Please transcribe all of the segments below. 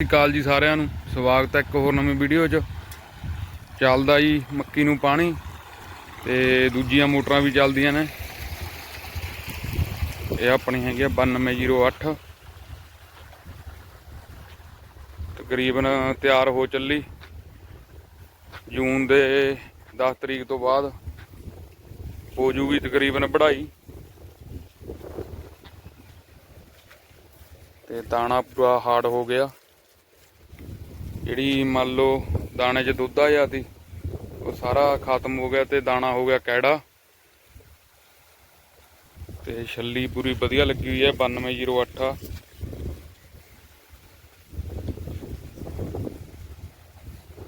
ਸਤਿ ਸ਼੍ਰੀ ਅਕਾਲ ਜੀ ਸਾਰਿਆਂ ਨੂੰ। ਸਵਾਗਤ ਹੈ ਇੱਕ ਹੋਰ ਨਵੀਂ ਵੀਡੀਓ 'ਚ। ਚੱਲਦਾ ਜੀ ਮੱਕੀ ਨੂੰ ਪਾਣੀ ਤੇ ਦੂਜੀਆਂ ਮੋਟਰਾਂ ਵੀ ਚੱਲਦੀਆਂ ਨੇ। ਇਹ ਆਪਣੀ ਹੈਗੀ ਆ 9208 ਤਕਰੀਬਨ ਤਿਆਰ ਹੋ ਚੱਲੀ। ਜੂਨ ਦੇ 10 ਤਰੀਕ ਤੋਂ ਬਾਅਦ ਹੋ ਜੂਗੀ ਤਕਰੀਬਨ ਵਢਾਈ ਤੇ ਦਾਣਾ ਪੂਰਾ ਹਾਰਡ ਹੋ ਗਿਆ। ਜਿਹੜੀ ਮੰਨ ਲਓ ਦਾਣੇ 'ਚ ਦੁੱਧ ਆ ਜਾਂਦੀ ਉਹ ਸਾਰਾ ਖਤਮ ਹੋ ਗਿਆ ਤੇ ਦਾਣਾ ਹੋ ਗਿਆ ਕੈੜਾ। ਤੇ ਛੱਲੀ ਪੂਰੀ ਵਧੀਆ ਲੱਗੀ ਹੋਈ ਹੈ 9208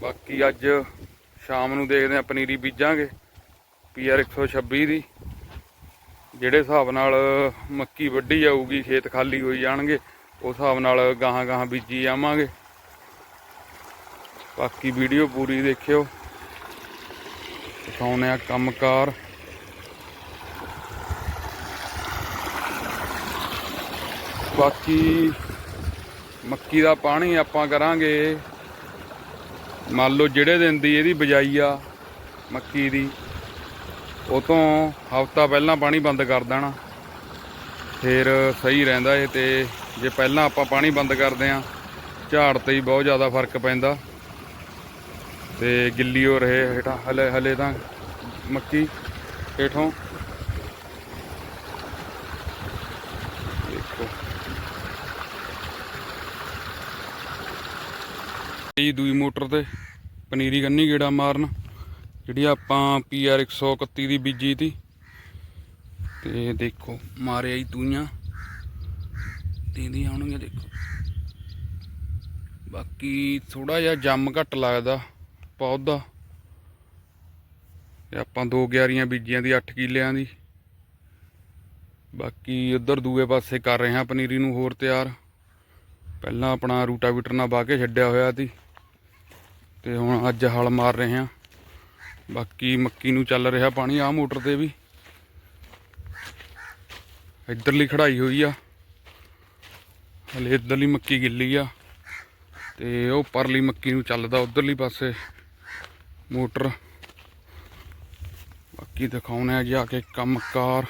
ਬਾਕੀ ਅੱਜ ਸ਼ਾਮ ਨੂੰ ਦੇਖਦੇ ਆ ਪਨੀਰੀ ਬੀਜਾਂਗੇ, ਪੀਆਰ 126 ਦੀ। ਜਿਹੜੇ ਹਿਸਾਬ ਨਾਲ ਮੱਕੀ ਵੱਢੀ ਜਾਊਗੀ, ਖੇਤ ਖਾਲੀ ਹੋਈ ਜਾਣਗੇ, ਉਸ ਹਿਸਾਬ ਨਾਲ ਗਾਹਾਂ ਗਾਹਾਂ ਬੀਜੀ ਜਾਵਾਂਗੇ। ਬਾਕੀ ਵੀਡੀਓ ਪੂਰੀ ਦੇਖਿਓ। ਦਿਖਾਉਣੇ ਆ ਕੰਮਕਾਰ। ਬਾਕੀ ਮੱਕੀ ਦਾ ਪਾਣੀ ਆਪਾਂ ਕਰਾਂਗੇ। ਮੰਨ ਲਓ ਜਿਹੜੇ ਦਿਨ ਦੀ ਇਹਦੀ ਬਜਾਈ ਆ ਮੱਕੀ ਦੀ, ਉਹ ਤੋਂ ਹਫਤਾ ਪਹਿਲਾਂ ਪਾਣੀ ਬੰਦ ਕਰ ਦੇਣਾ। ਫਿਰ ਸਹੀ ਰਹਿੰਦਾ ਏ ਤੇ। ਜੇ ਪਹਿਲਾਂ ਆਪਾਂ ਪਾਣੀ ਬੰਦ ਕਰਦੇ ਆ, ਝਾੜ ਤੇ ਹੀ ਬਹੁਤ ਜ਼ਿਆਦਾ ਫ਼ਰਕ ਪੈਂਦਾ। ਤੇ ਗਿੱਲੀ ਹੋ ਰਹੇ ਹੇਠਾਂ, ਹਲੇ ਹਲੇ ਤਾਂ ਮੱਕੀ ਹੇਠੋਂ। ਦੇਖੋ। ਇਹ ਦੂਈ ਮੋਟਰ ਤੇ ਪਨੀਰੀ ਗੰਨੀ ਗੇੜਾ ਮਾਰਨ, ਜਿਹੜੀ ਆਪਾਂ ਪੀਆਰ 131 ਦੀ ਬੀਜੀ ਤੀ। ਤੇ ਦੇਖੋ ਮਾਰਿਆ ਹੀ ਤੂਈਆਂ। ਤੀਂਦੀ ਆਉਣਗੇ ਦੇਖੋ। ਬਾਕੀ ਥੋੜਾ ਜਿਹਾ ਜੰਮ ਘੱਟ ਲੱਗਦਾ। ਪੌਦਾ ਤੇ ਆਪਾਂ ਦੋ ਗਿਆਰੀਆਂ ਬੀਜੀਆਂ ਦੀ 8 ਕਿੱਲਿਆਂ ਦੀ। ਬਾਕੀ ਉਧਰ ਦੂਏ ਪਾਸੇ ਕਰ ਰਹੇ ਹਾਂ ਪਨੀਰੀ ਨੂੰ ਹੋਰ ਤਿਆਰ। ਪਹਿਲਾਂ ਆਪਣਾ ਰੂਟਾਵੀਟਰ ਨਾਲ ਵਾਹ ਕੇ ਛੱਡਿਆ ਹੋਇਆ ਸੀ। ਤੇ ਹੁਣ ਅੱਜ ਹਲ ਮਾਰ ਰਹੇ ਹਾਂ। ਬਾਕੀ ਮੱਕੀ ਨੂੰ ਚੱਲ ਰਿਹਾ ਪਾਣੀ ਆ ਮੋਟਰ ਤੇ ਵੀ। ਇੱਧਰਲੀ ਖੜਾਈ ਹੋਈ ਆ। ਹਲੇ ਇੱਧਰਲੀ ਮੱਕੀ ਗਿੱਲੀ ਆ। ਤੇ ਉਹ ਪਰਲੀ ਮੱਕੀ ਨੂੰ ਚੱਲਦਾ ਉਧਰਲੀ ਪਾਸੇ। ਮੋਟਰ। ਬਾਕੀ ਦਿਖਾਉਣੇ ਆ ਜਾ ਕੇ ਕੰਮਕਾਰ।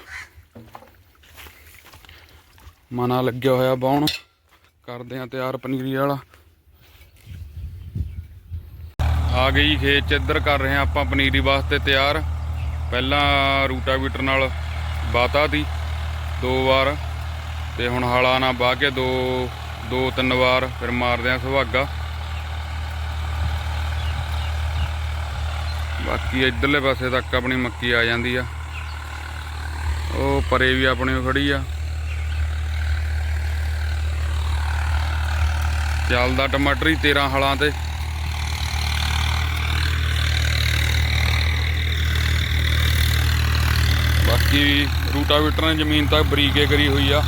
ਮਨਾ ਲੱਗਿਆ ਹੋਇਆ ਬਾਉਣ। ਕਰਦੇ ਆ ਤਿਆਰ ਪਨੀਰੀ ਵਾਲਾ। ਆ ਗਈ ਖੇਤ ਚ, ਇੱਧਰ ਕਰ ਰਹੇ ਆ ਆਪਾਂ ਪਨੀਰੀ ਵਾਸਤੇ ਤਿਆਰ। ਪਹਿਲਾਂ ਰੂਟਾਵੀਟਰ ਨਾਲ ਬਾਤਾ ਦੀ ਦੋ ਵਾਰ। ਤੇ ਹੁਣ ਹਲਾ ਨਾਲ ਬਾਹ ਕੇ ਦੋ ਦੋ ਤਿੰਨ ਵਾਰ ਫਿਰ ਮਾਰਦੇ ਆ ਸੁਹਾਗਾ। ਬਾਕੀ ਇਧਰਲੇ ਪਾਸੇ ਤੱਕ ਆਪਣੀ ਮੱਕੀ ਆ ਜਾਂਦੀ ਆ। ਉਹ ਪਰੇ ਵੀ ਆਪਣੇ ਕੋਲ ਖੜੀ ਆ। ਚੱਲਦਾ ਟਮਾਟਰ ਹੀ 13 ਹਲਾਂ ਤੇ। ਬਾਕੀ ਰੂਟਾਵੀਟਰ ਨੇ ਜ਼ਮੀਨ ਤੱਕ ਬਰੀਕੇ ਕਰੀ ਹੋਈ ਆ।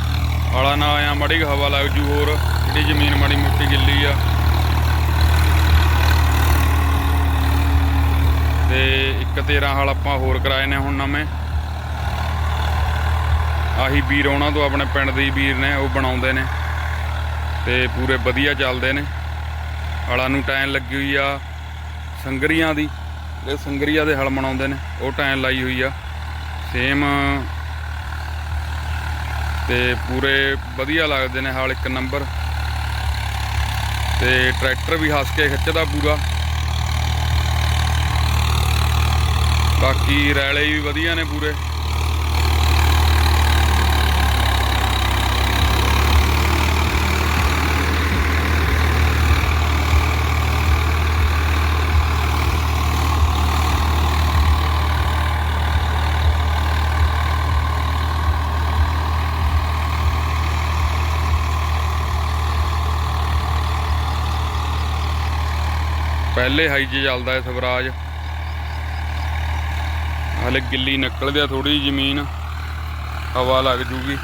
ਹਾਲਾ ਨਾ ਆਇਆ, ਮੜੀ ਹਵਾ ਲੱਗ ਜੂ ਹੋਰ। ਜਿਹੜੀ ਜ਼ਮੀਨ ਮਾੜੀ ਮੋਟੀ ਗਿੱਲੀ ਆ। ਤੇ ਇੱਕ 13 ਹਲ ਆਪਾਂ ਹੋਰ ਕਰਾਏ ਨੇ ਹੁਣ ਨਵੇਂ। ਆਹੀ ਵੀਰ ਉਹਨਾਂ ਤੋਂ ਆਪਣੇ ਪਿੰਡ ਦੇ ਵੀਰ ਨੇ, ਉਹ ਬਣਾਉਂਦੇ ਨੇ ਤੇ ਪੂਰੇ ਵਧੀਆ ਚੱਲਦੇ ਨੇ। ਹਲਾਂ ਨੂੰ ਟਾਈਮ ਲੱਗੀ ਹੋਈ ਆ ਸੰਗਰੀਆਂ ਦੀ, ਇਹ ਸੰਗਰੀਆਂ ਦੇ ਹਲ ਬਣਾਉਂਦੇ ਨੇ, ਉਹ ਟਾਈਮ ਲਾਈ ਹੋਈ ਆ। ਸੇਮ ਤੇ ਪੂਰੇ ਵਧੀਆ ਲੱਗਦੇ ਨੇ ਹਾਲ ਇੱਕ ਨੰਬਰ। ਤੇ ਟਰੈਕਟਰ ਵੀ ਹੱਸ ਕੇ ਖਿੱਚਦਾ ਪੂਰਾ। ਬਾਕੀ ਰੈਲੇ ਵੀ ਵਧੀਆ ਨੇ ਪੂਰੇ। ਪਹਿਲੇ ਹਾਈ 'ਚ ਚੱਲਦਾ ਹੈ ਸਵਰਾਜ। ਹਲੇ ਗਿੱਲੀ ਨਿਕਲਦੇ ਆ ਥੋੜੀ ਜ਼ਮੀਨ ਹਵਾ ਲੱਗ ਜੂਗੀ।